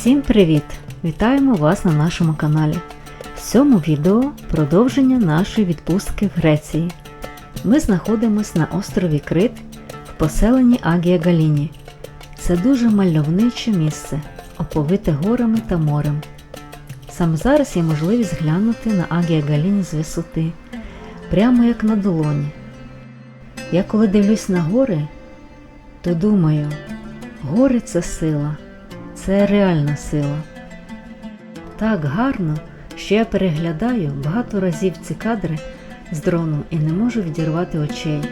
Всім привіт! Вітаємо вас на нашому каналі. В цьому відео продовження нашої відпустки в Греції. Ми знаходимося на острові Крит в поселенні Агія Галіні. Це дуже мальовниче місце, оповите горами та морем. Саме зараз є можливість глянути на Агія Галіні з висоти, прямо як на долоні. Я коли дивлюсь на гори, то думаю, гори це сила, це реальна сила. Так гарно, що я переглядаю багато разів ці кадри з дрону і не можу відірвати очей.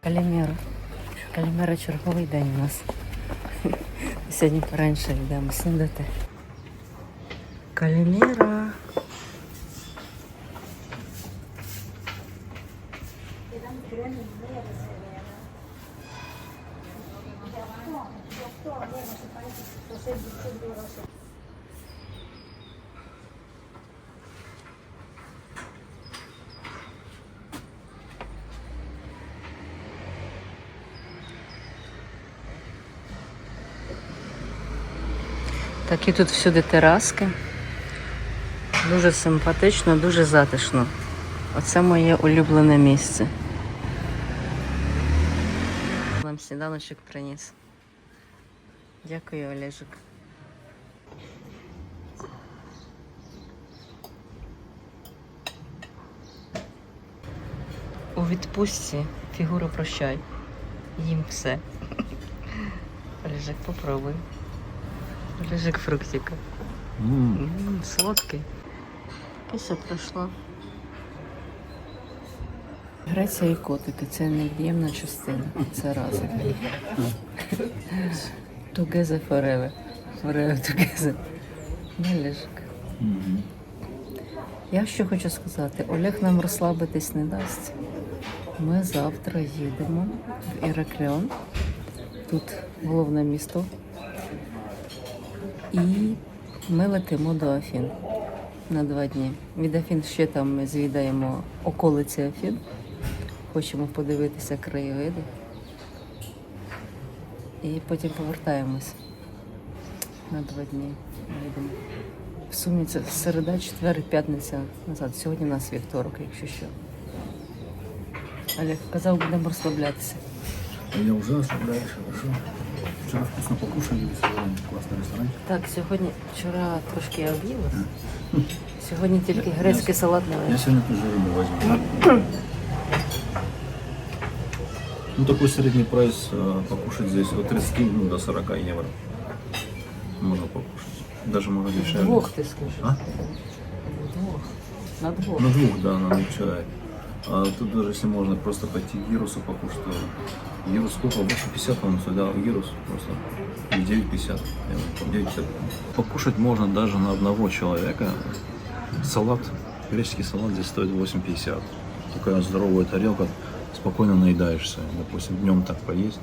Калімера. Калімера черговий день у нас. Сьогодні пораньше йдемо снідати. Калімера. Такі тут всюди тераски. Дуже симпатично, дуже затишно. Оце моє улюблене місце. Нам сніданочок приніс. Дякую, Олежик. У відпустці фігуру прощай. Їм все. Олежик, попробуй. Олежик фруктика. М, Солодкий. Кися пройшла. Греція і котики це невід'ємна частина. Це разом. Together forever. Forever together. Олежик. Я що хочу сказати, Олег нам розслабитись не дасть. Ми завтра їдемо в Іракліон. Тут головне місто. І ми летимо до Афін на два дні. Від Афін ще там ми звідаємо околиці Афін. Хочемо подивитися краєвиди. І потім повертаємось на два дні. Їдемо. В сумі це середа, четвер п'ятниця назад. Сьогодні у нас вівторок, якщо що. Олег казав, будемо розслаблятися. Я уже оставляешь, хорошо. Вчера вкусно покушали, сегодня классный ресторан. Так, сьогодні вчора трошки я об'їлась. Сьогодні тільки грецький салат на Я вечір. сегодня тоже рыбу возьму. Ну, такой средний прайс э, покушать здесь от 30 ну, до 40 евро. Можно покушать. Даже можно дешевле. Двох ти скажи. А? Двох. На двох. На двух, да, на двух человек. А тут даже если можно просто пойти гирусу покушать, то гирус сколько? Больше 50, по-моему, сюда гирус просто 9,50. Я вот 9,50. Покушать можно даже на одного человека. Салат, греческий салат здесь стоит 8,50. Такая здоровая тарелка, спокойно наедаешься. Допустим, днем так поесть.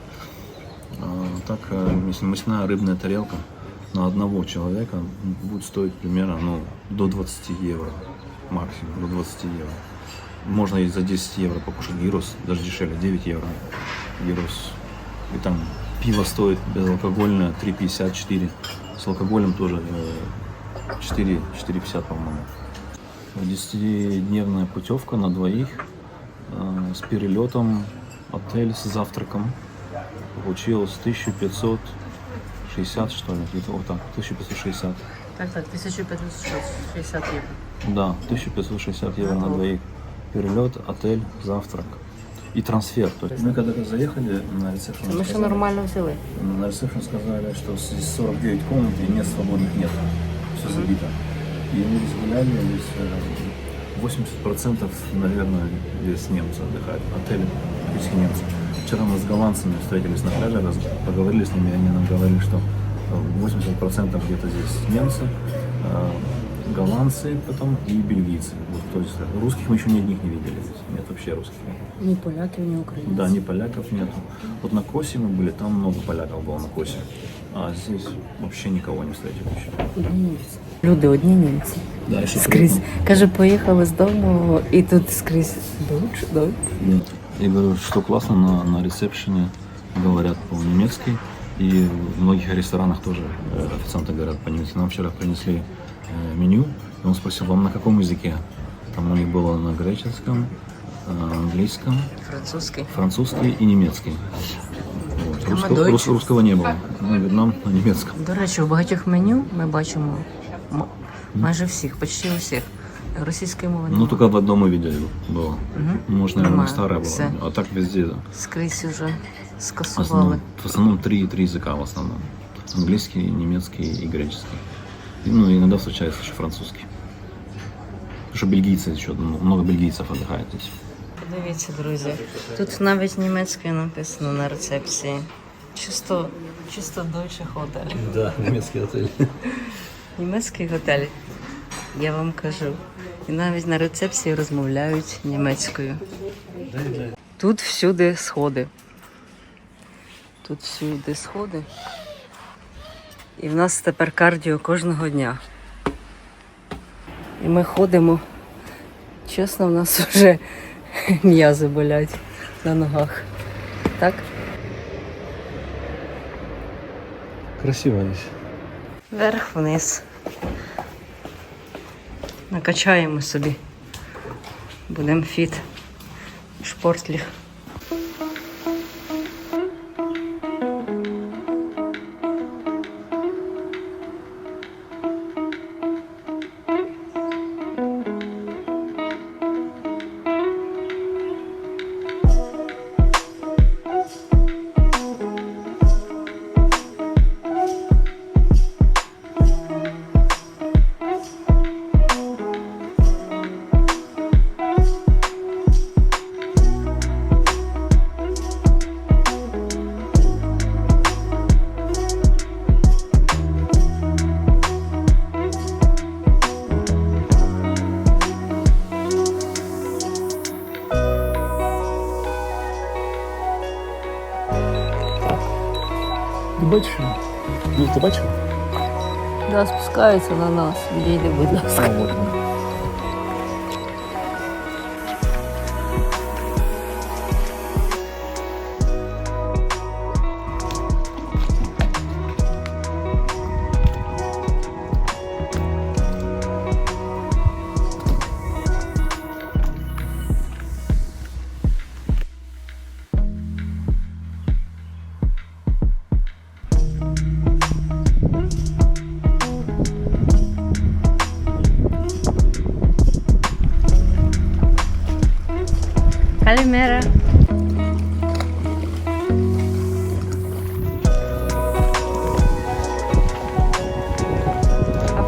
А, так, э, мясная рыбная тарелка на одного человека будет стоить примерно ну, до 20 евро. Максимум, до 20 евро. Можно и за 10 евро покушать гирос, даже дешевле, 9 евро гирос. И там пиво стоит безалкогольное 3,54. С алкоголем тоже э, 4, 4,50, по-моему. 10-дневная путевка на двоих э, с перелетом, отель с завтраком. Получилось 1560, что ли, где-то вот так, 1560. Так, так, 1560 євро. Да, 1560 евро на двоих. Перелет, отель, завтрак и трансфер. То есть мы когда заехали на ресепшн, ми ще нормально взяли. на ресепшн сказали, что здесь 49 комнат и мест свободных нет. Все забито. И мы здесь гуляли, здесь э, 80% наверное здесь немцы отдыхают. Отели практически немцы. Вчера мы с голландцами встретились на пляже, поговорили с ними, они нам говорили, что э, 80% где-то здесь немцы, э, голландцы потом и бельгийцы. Вот, то есть э, русских мы еще ни одних не видели здесь. Нет вообще русских. Ні поляків, ні українців. Да, ни поляков нету. Вот на Косе мы были, там много поляков было на Косе. А здесь вообще никого не встретили еще. Одні німці. Люди одні німці. Да, еще Скрізь. Каже, поїхали з дому і тут скрізь дуч, дуч. Нет. Я говорю, что классно, на, на ресепшене говорят по-немецки, и в многих ресторанах тоже э, официанты говорят по-немецки. Нам вчера принесли э, меню, и он спросил, вам на каком языке? Там у них было на греческом, э, английском, Французький. французский и немецкий. Вот. Там Русского, Deutsch. рус- русского не было. Ну, говорит, нам на немецком. До речі, у багатьох меню ми бачимо м- майже всіх, почти усіх. Російської мови Ну, немає. только в одном мы видели было. Мгм. Может, наверное, Нормально. старая была. Все. А так везде. да. Скрізь уже В скасували. основном, в основном три, три языка в основном. Английский, немецкий и греческий. И, Ну, иногда встречается еще французский. Потому что бельгийцы еще, много бельгийцев отдыхает здесь. Дивіться, друзі. Тут навіть німецькою написано на рецепції. Чисто, чисто Deutsche Hotel. Да, немецкий отель. Німецький готель, я вам кажу. І навіть на рецепції розмовляють німецькою. Тут всюди сходи. Тут всюди сходи. І в нас тепер кардіо кожного дня. І ми ходимо. Чесно, в нас вже м'язи болять на ногах. Так? Красиво здесь. Вверх-вниз. Накачаємо собі. Будемо фіт. Шпортліх. Ты бачишь? Ну, ты бачишь? Да, спускаються на нас. Відійди, будь ласка. вот он. Калімера.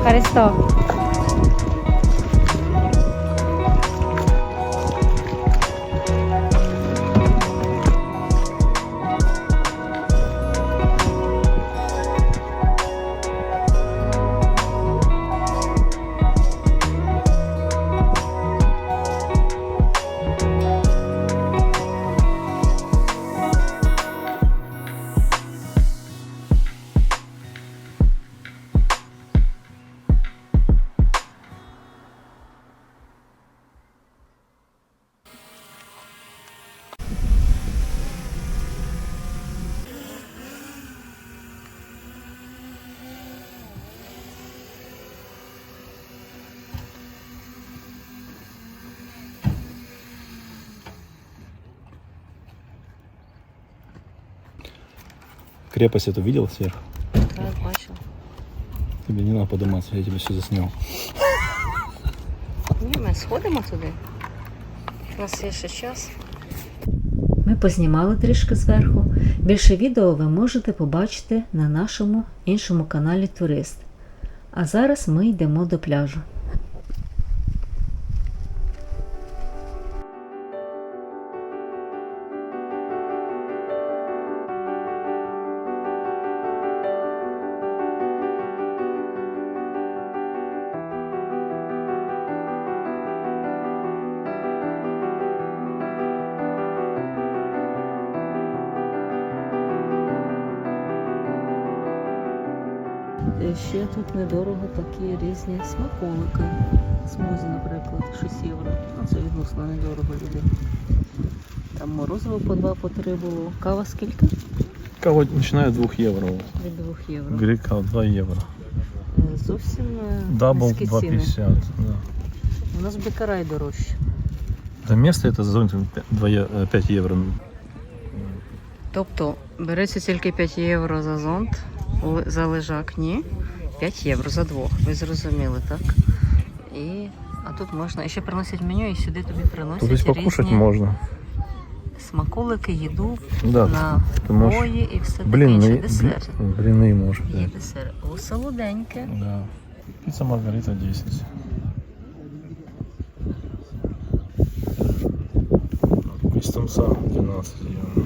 Karesto. Крепость эту видел сверху? Так, бачила. Тебе не надо подниматься, я тебе все заснял. Ні, ми сходимо туди. У нас є ще час. Ми познімали трішки зверху. Більше відео ви можете побачити на нашому іншому каналі Турист. А зараз ми йдемо до пляжу. Е, тут недорого такі різні смаколики. Смузі, наприклад, 6 євро. Ну, це відносно недорого люди. Там морозиво по 2 по 3 було. Кава скільки? Начиная от 2 евро. Від 2 євро. Грека 2 евро. Е, Зовсім е, Дабл низькі ціни. 2,50. Да. У нас бекарай дорожче. Да место это за 5 евро. Тобто береться тільки 5 євро за зонт, за лежак ні. 5 євро за двох. Ви зрозуміли, так? І... А тут можна. І ще приносять меню, і сюди тобі приносять Тут різні можно. смаколики, їду, Да. напої і все таке інше. Десерт. блины можешь Є десерт. О, солоденьке. Да. Пицца Маргарита 10. Кристумса 12 евро.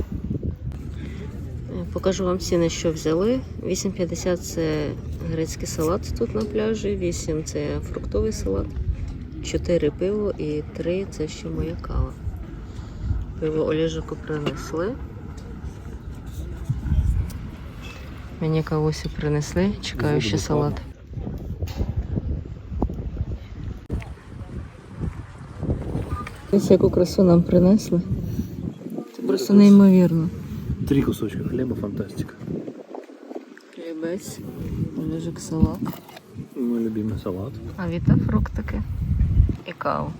Е, Покажу вам ціни, що взяли. 8,50 це грецький салат тут на пляжі, 8 це фруктовий салат, 4 пиво і 3 це ще моя кава. Пиво Олежику принесли. Мені кавусі принесли, чекаю ще салат. Ось яку красу нам принесли. Це просто неймовірно. Три кусочка хлеба, фантастика. Хлібець, Олежик салат. Мой любимый салат. А віта фруктики і каву.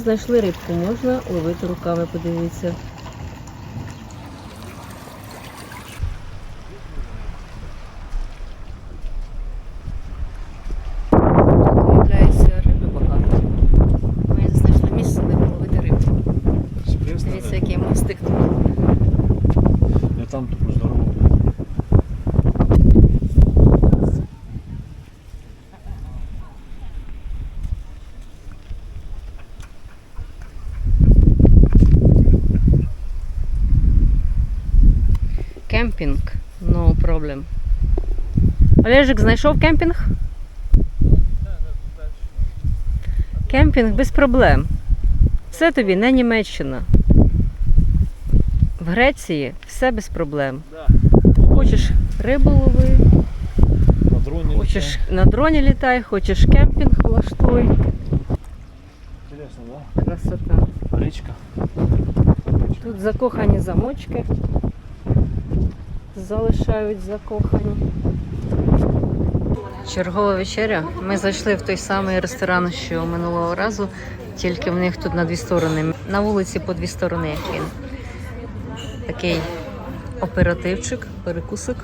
Знайшли рибку, можна ловити руками, подивіться. Тут виявляється риби багато. Ми знайшли місце, де половити рибку. Дивіться, який мостик тут. Я там тупо здорово. Кемпінг. No problem. Олежик, знайшов кемпінг? Кемпінг без проблем. Це тобі не Німеччина. В Греції все без проблем. Хочеш рибу лови, На дроне. хочеш на дроні літай, хочеш кемпінг влаштуй. Интересно, да? Красота. Речка. Тут закохані замочки. Залишають закохані. Чергова вечеря. Ми зайшли в той самий ресторан, що минулого разу, тільки в них тут на дві сторони. На вулиці по дві сторони, як він. Такий оперативчик, перекусик.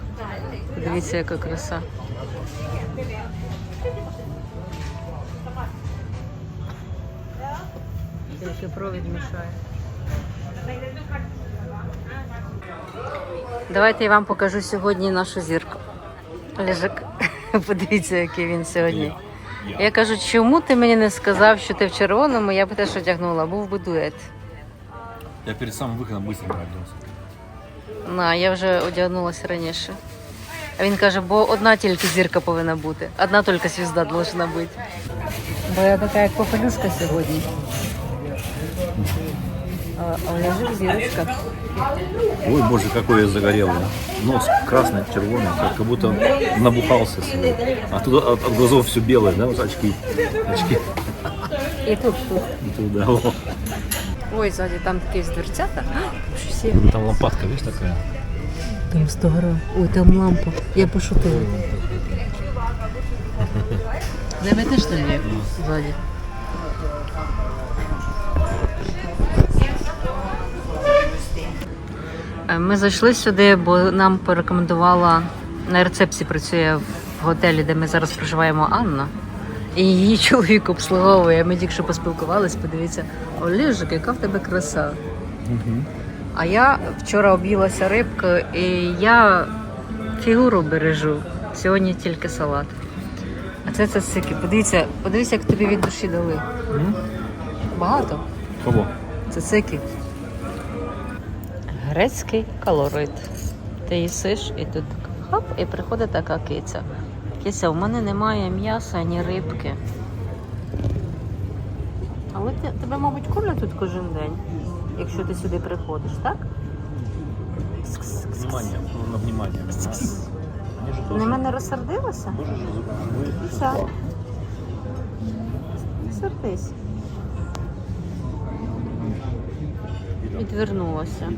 Подивіться, яка краса. Тільки провід мішає. Давайте я вам покажу сьогодні нашу зірку. Лежик, подивіться, який він сьогодні. Я кажу, чому ти мені не сказав, що ти в червоному, я б теж одягнула, був би дует. Я перед самым выходом быстро оделся. На, я вже одягнулася раніше. А він каже, бо одна тільки зірка повинна бути. Одна тільки звізда повинна бути. Бо я така, як попелюшка сьогодні. А, а Олежик зірочка. Ой, боже, какой я загорелый. Нос красный, червоный, как, как будто набухался себе. А тут от, от глазов все белое, да, вот очки. Очки. І тут, тут. И туда, о. Ой, ззаді там такі дверцята. Щось є. Там лампадка, видишь, такая? там 100 грам. Ой, там лампа. Я пошутила. Не видиш там як ззаді? Ми зайшли сюди, бо нам порекомендувала на рецепції працює в готелі, де ми зараз проживаємо Анна. І її чоловік обслуговує. Ми тільки що поспілкувались, подивіться, Олежик, яка в тебе краса. А я вчора об'їлася рибкою і я фігуру бережу. Сьогодні тільки салат. А це цацики. Подивіться, подивіться, як тобі від душі дали. Багато? Кого? Цицики. Грецький калорит. Ти їсиш і тут хоп, і приходить така киця. Кися, у мене немає м'яса ні рибки. Але ти, тебе, мабуть, кормлять тут кожен день, якщо ти сюди приходиш, так? Внимание, на внимание. На мене же Все. сердись. Відвернулася.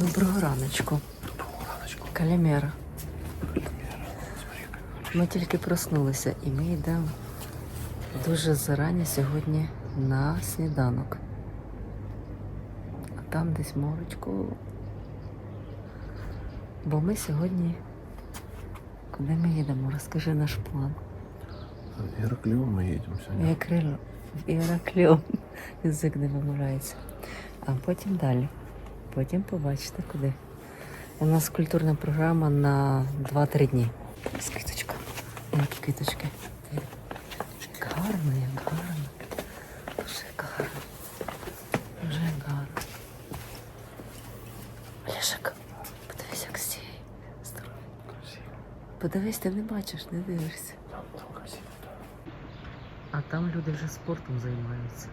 Доброго раночку. Калімера. Ми тільки проснулися і ми йдемо дуже зарані сьогодні на сніданок. А там десь морочку. Бо ми сьогодні. Куди ми їдемо? Розкажи наш план. В Ираклион мы едем сегодня. Іракліон. Іракліон. Язик не вимовляється. А потім далі. Потім побачите куди. У нас культурна програма на 2-3 дні. З квіточка. Які квіточки. Як Гарно, як гарно. Дуже гарно. Дуже гарно. Олешик, подивись, як з цієї сторони. Подивись, ти не бачиш, не дивишся. А там люди вже спортом займаються.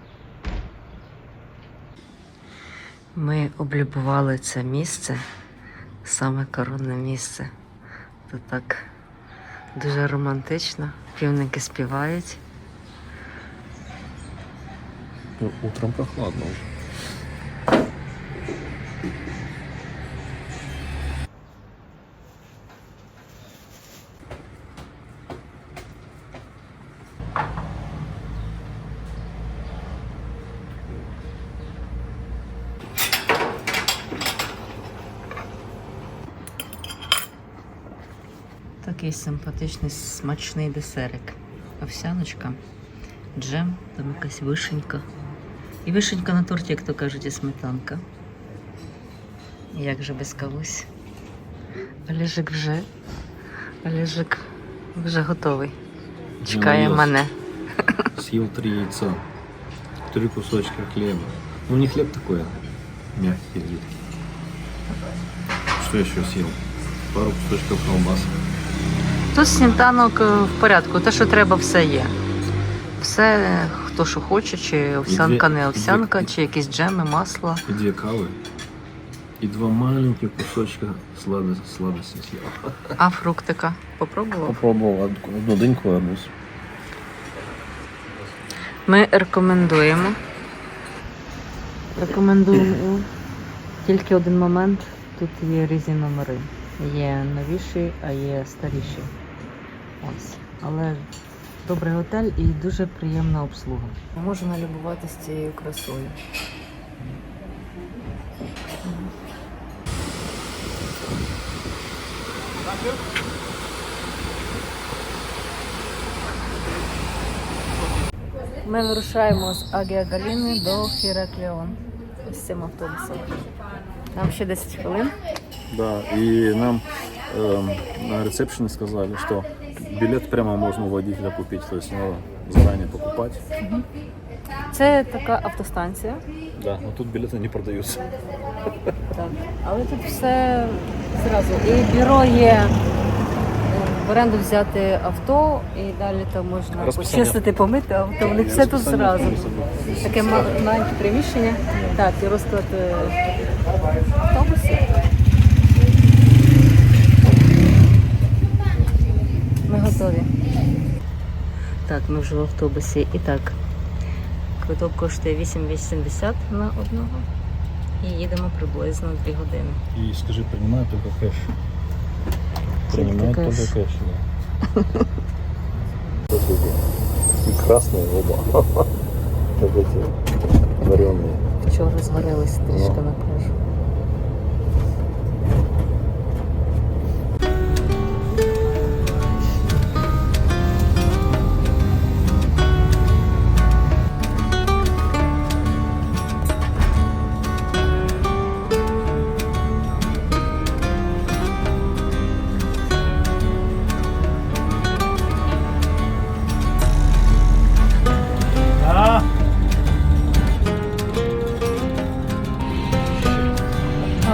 Ми облюбували це місце, саме коронне місце. Тут так дуже романтично. Півники співають. Ну, утром прохладно уже. Такий симпатичний, смачний десерик. Овсяночка, джем, там якась вишенька. І вишенька на торті, як то кажуть, і сметанка. Як же без кавусь. Олежик вже. Олежик вже готовий. Чекає наївся. мене. Съел три яйца, три кусочка хлеба. Ну не хлеб такой, а мягкий, жидкий. Что еще съел? Пару кусочков колбасы. Тут сніданок е, в порядку, те, що треба, все є. Все, хто що хоче, чи овсянка, дві- не і овсянка, дві- чи якісь джеми, масло. И две кавы. И два маленьких кусочка сладости, сладости съел. А фруктика попробував? Попробовал одну, одну дыньку и арбуз. Ми рекомендуємо. Рекомендуємо тільки один момент. Тут є різні номери. Є новіші, а є старіші. Ось. Але добрий готель і дуже приємна обслуга. Можна любуватися цією красою. Ми вирушаємо з Агія Галіни до Хіраклеон з цим автобусом. Нам ще 10 хвилин. Да, и нам эм, на ресепшене сказали, что билет прямо можно у водителя купить, то есть надо заранее покупать. Це така автостанція. Да, но тут билеты не продаются. Так. Але тут все зразу. І бюро є е, в оренду взяти авто, і далі там можна Розписання. почистити, помити авто. У них все тут зразу. Таке ма- маленьке приміщення. Так, і розклад е, автобусів. Так, ми вже в автобусі. І так, квиток коштує 8,80 на одного. І їдемо приблизно 2 години. И скажи, принимают только кэш. Принимают кэш. только кэш, да. И красные оба. Как эти вареные. Вчора зварились трішки Ну. на пляжу.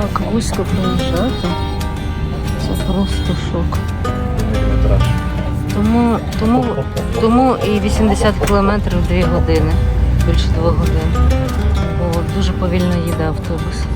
Так, вузько проїжджати. Це просто шок. Тому, тому, тому і 80 кілометрів 2 години, більше 2 годин. Бо дуже повільно їде автобус.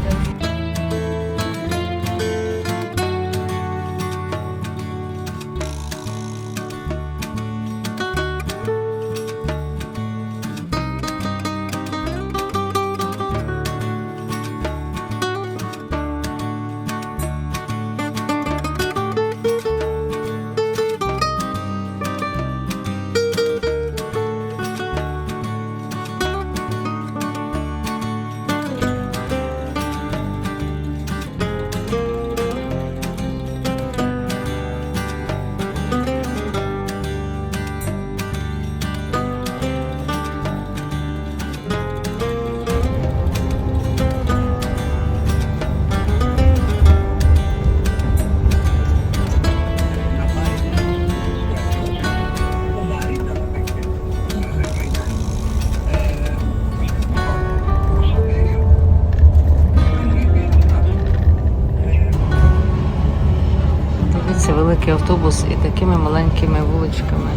Автобус і такими маленькими вуличками.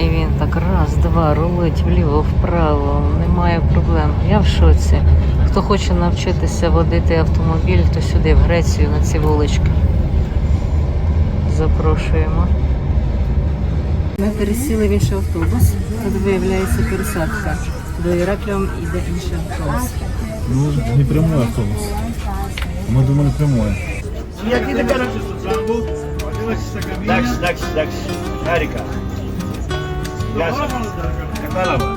І він так раз, два, рулить вліво, вправо, немає проблем. Я в шоці. Хто хоче навчитися водити автомобіль, то сюди, в Грецію, на ці вулички. Запрошуємо. Ми пересіли в інший автобус. Тут виявляється пересадка. До Іракліум іде інший автобус. Ну, не прямой автобус. Мы думали прямой. Дальше, дальше, дальше. Харика. Ясно. Каталова.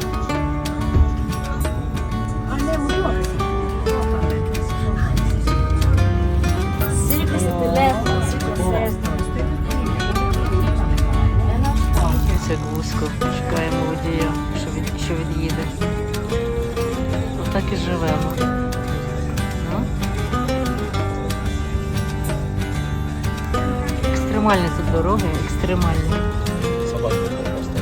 Це вузько, чекаємо водія, що він, що він їде. Ну, Отак і живемо. Екстремальні тут дороги, екстремальні. Собаки просто.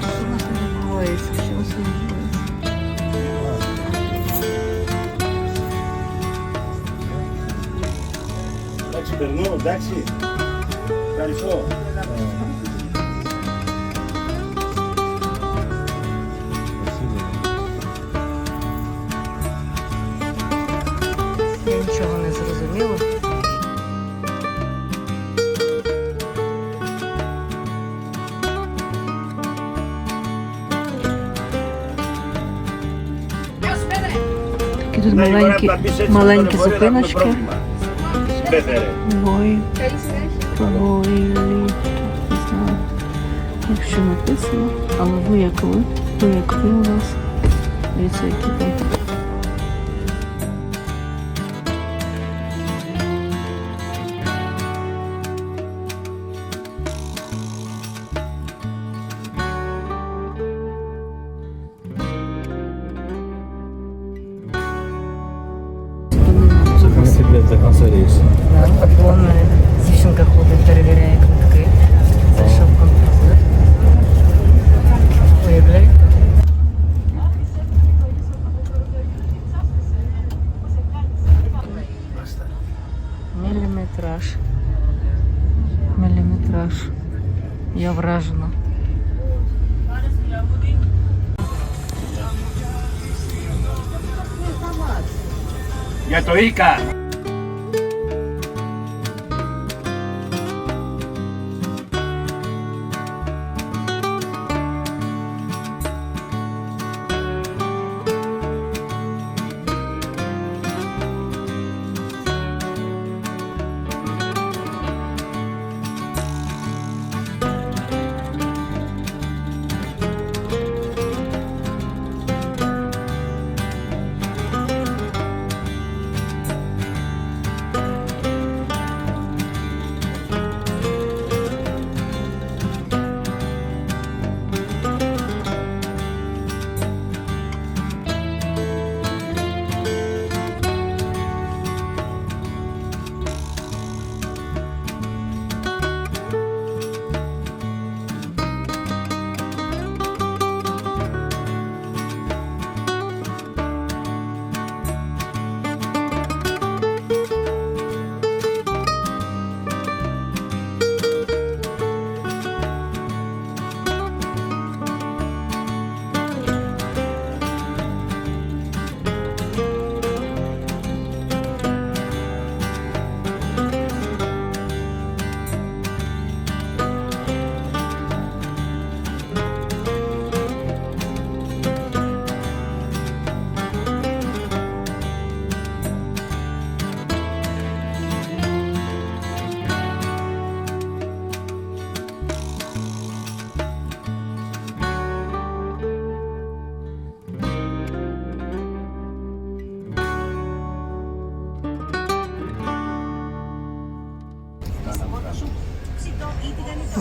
Що нас не відбувається? Що нас не відбувається? Дальше, ну, дальше. Дальше. маленькі маленькі зупиночки. Якщо написано, але ви як ви, ви як ви у нас. Дивіться, які там 可以改。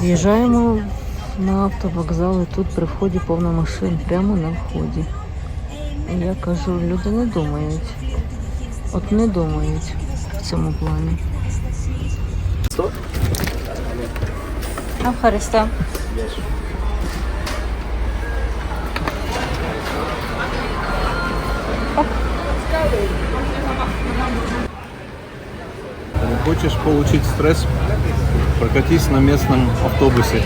В'їжджаємо на автовокзал і тут при вході повно машин, прямо на вході. І я кажу, люди не думають. От не думають в цьому плані. Стоп. Авхариста. Хочешь получить стресс? Прокатись на местном автобусе.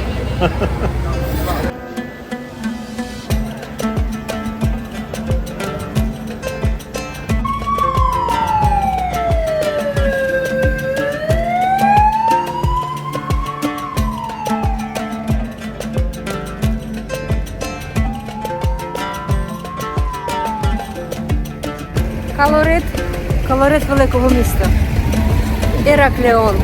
Колорит, колорит великого міста. Іракліон.